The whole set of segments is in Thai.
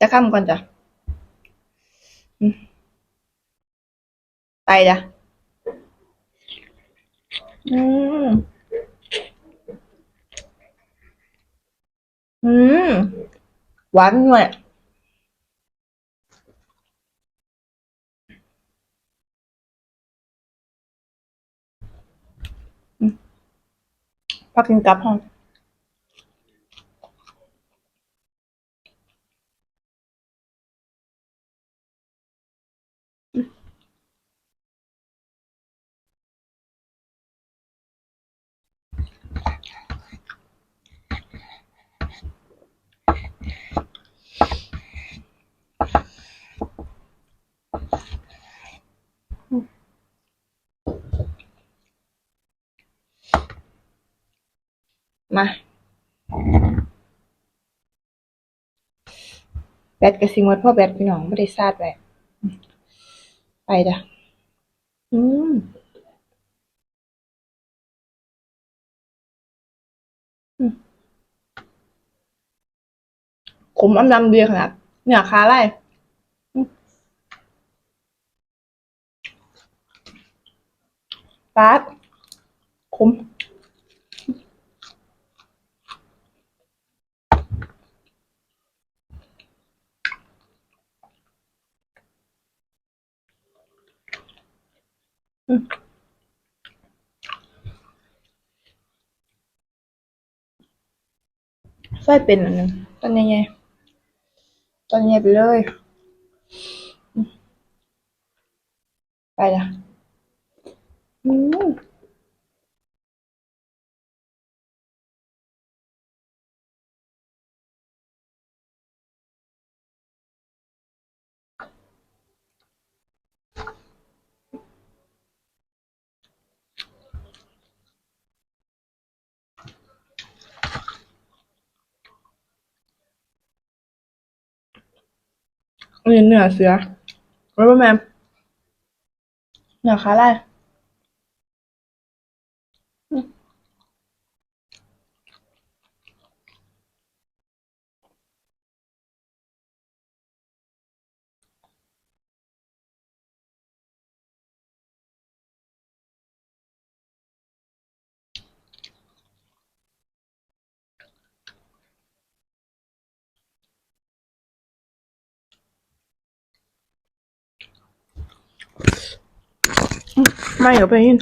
จะข้ามก่อนจ้ะไปจ้ะอืมอืมหวานหน่อยอืมพักกินกับห้อง มาแบตกับซิงวัดพ่อแบตพี่น้องไม่ได้ซาดไว้ไปจ้ะอืมอืมขมอำลำดีขนาดเนี่ยคาไล่อืม ปาดขมอืมไส้เป็นอันหนึงตอนใหญ่ๆตอนใหญ่ไปเลย ไปละ เนื้อเสือรู้ป่ะแม่เนื้อขาไล่อื ไม่เดี๋ยวไปยิน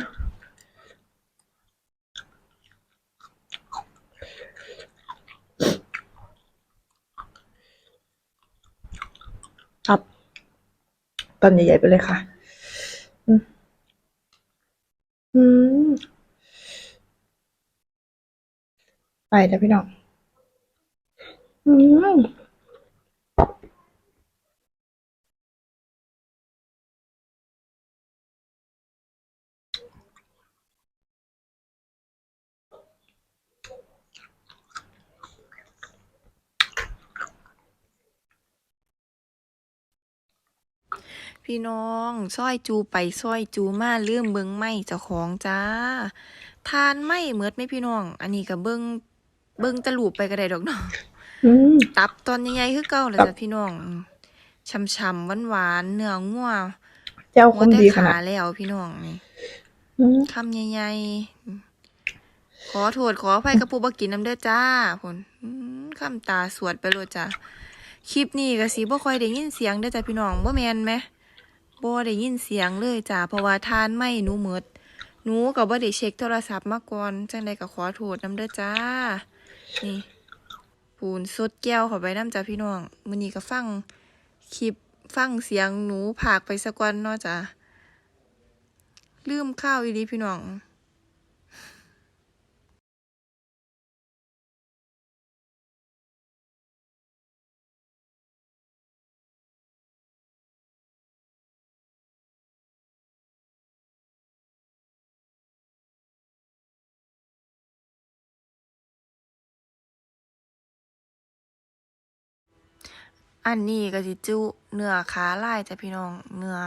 ครับตอนใหญ่ๆไปเลยค่ะ อืมอืมไปจ้ะพี่น้อง อืม พี่น้องซอยจูไปซอยจูมาลืมเบิงไม่เจ้าของจ้า ทานไม่เหมิดไหมพี่น้อง อันนี้ก็เบิงเบิงตะลูปไปก็ได้ดอกเนาะอืมตับตอนใหญ่ๆคือเก่าเลยตับจ้ะพี่น้องช่ำๆหวานๆเนื้องัวเจ้าคหัวนแต่ดีขขานาดแล้วพี่น้องนี่อืมคำใหญ่ๆขอโทษขออภัยกับผู้บ่กินน้ำเด้อจ้าพุ่นอืมคำตาสวดไปโลดจ้าคลิปนี้ก็สิบ่ค่อยได้ยินเสียงเด้อจ้ะพี่น้องบ่แม่นไหม บ่ได้ยินเสียงเลยจ้าเพราะว่าทานไม่หนูหมดหนูก็บ่ได้เช็คโทรศัพท์มาก่อนจังใดก็ขอโทษน้ำเด้อจ้า นี่ปูนสดแก้วเข้าไปน้ำจ้าพี่น้องมื้อนี้ก็ฟังคลิปฟังเสียงหนูผากไปสักวันเนาะจ้าลืมข้าวอีดีพี่น้อง อันนี้ก็สิจุเนื้อขาลายจ้ะพี่น้อง เนื้อ